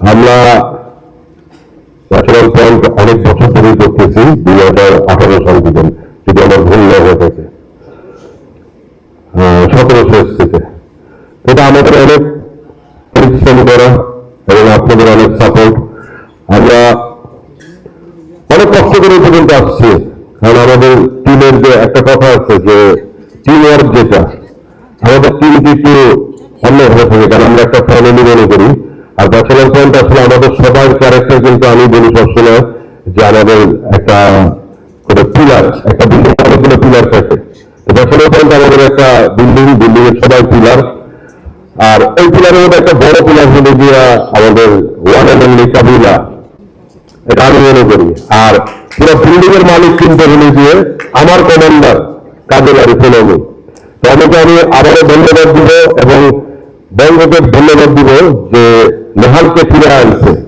আমরা ন্যাশনাল অনেক বছর ধরেই করতেছি দুই হাজার আঠারো সাল থেকে যদি আমার ভুল না হয়ে থাকে সতেরো শেষ থেকে। এটা আমাদের অনেক পরিশ্রম করা এবং আপনাদের অনেক সাপোর্ট আমরা অনেক কষ্ট করে পর্যন্ত আসছি। কারণ আমাদের টিমের যে একটা কথা আছে যে টিম ওয়ার্ক যেটা, আমাদের টিমটি একটু অন্যভাবে থাকে, কারণ আমরা একটা ফ্যামিলি মনে করি। আর ব্যাচেলার পয়েন্ট আসলে আমাদের সবার ক্যারেক্টার কিন্তু আমি বলি সবসময় যে আমাদের একটা কোনো পিলার একটা বিল্ডিং অনেকগুলো পিলার থাকে। ব্যাচেলার পয়েন্ট আমাদের একটা বিল্ডিং বিল্ডিং এর সবাই পিলার আর এই পিলারের মধ্যে একটা বড় পিলার হলো গিয়া আমাদের ওয়ান কাবিলা এটা আমি মনে করি। আর পুরো বিল্ডিং এর মালিক কিন্তু হলো গিয়ে আমার কমান্ডার আর ইকোনমি তো আমাকে আমি আবারও ধন্যবাদ দিব এবং বঙ্গকে ধন্যবাদ দিব যে dejar que se alce